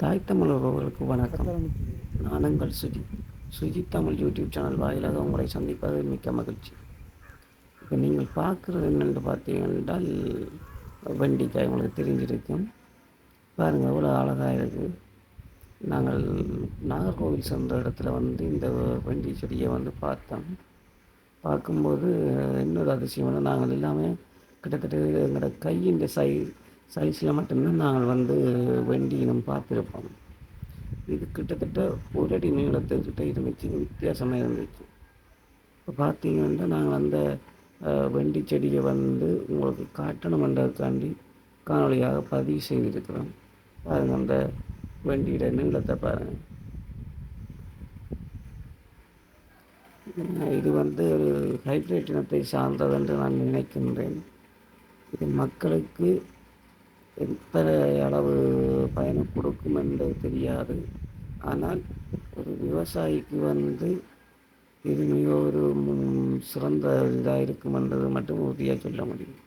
தாய் தமிழ் உறவுகளுக்கு வணக்கம். நான் உங்கள் சுஜி சுஜித் தமிழ் யூடியூப் சேனல் வாயிலாக உங்களை சந்திப்பது மிக்க மகிழ்ச்சி. இப்போ நீங்கள் பார்க்குறது என்னென்று பார்த்தீங்கன்றால் வெண்டிக்காய் உங்களுக்கு தெரிஞ்சிருக்கும். பாருங்கள் எவ்வளோ அழகாக இருக்குது நாங்கள் நாகர்கோவில் சென்ற இடத்துல வந்து இந்த வெண்டி செடியை வந்து பார்த்தோம். பார்க்கும்போது இன்னொரு அதிசயம் வந்து நாங்கள் எல்லாமே கிட்டத்தட்ட எங்களோட கையின் சை சைஸில் மட்டும்தான் நாங்கள் வந்து வெண்டி இனம் பார்த்துருப்போம். இது கிட்டத்தட்ட ஒரு அடி நீளத்துக்கிட்ட இருந்துச்சு வித்தியாசமாக இருந்துச்சு. இப்போ பார்த்தீங்கன்னா நாங்கள் அந்த அஹ், வெண்டி செடியை வந்து உங்களுக்கு காட்டணுமன்றதுக்காண்டி காணொலியாக பதிவு செய்திருக்கிறோம். பாருங்கள் அந்த வெண்டியோட நீளத்தை பாருங்கள் இது வந்து ஒரு ஹைட்ரேட் இனத்தை சார்ந்தது என்று நான் நினைக்கின்றேன். இது மக்களுக்கு எத்தனை அளவு பயணம் கொடுக்கும் என்று தெரியாது. ஆனால் ஒரு விவசாயிக்கு வந்து இது மிக ஒரு சிறந்த இதாக இருக்கும் என்றது மட்டும் உறுதியாக சொல்ல முடியும்.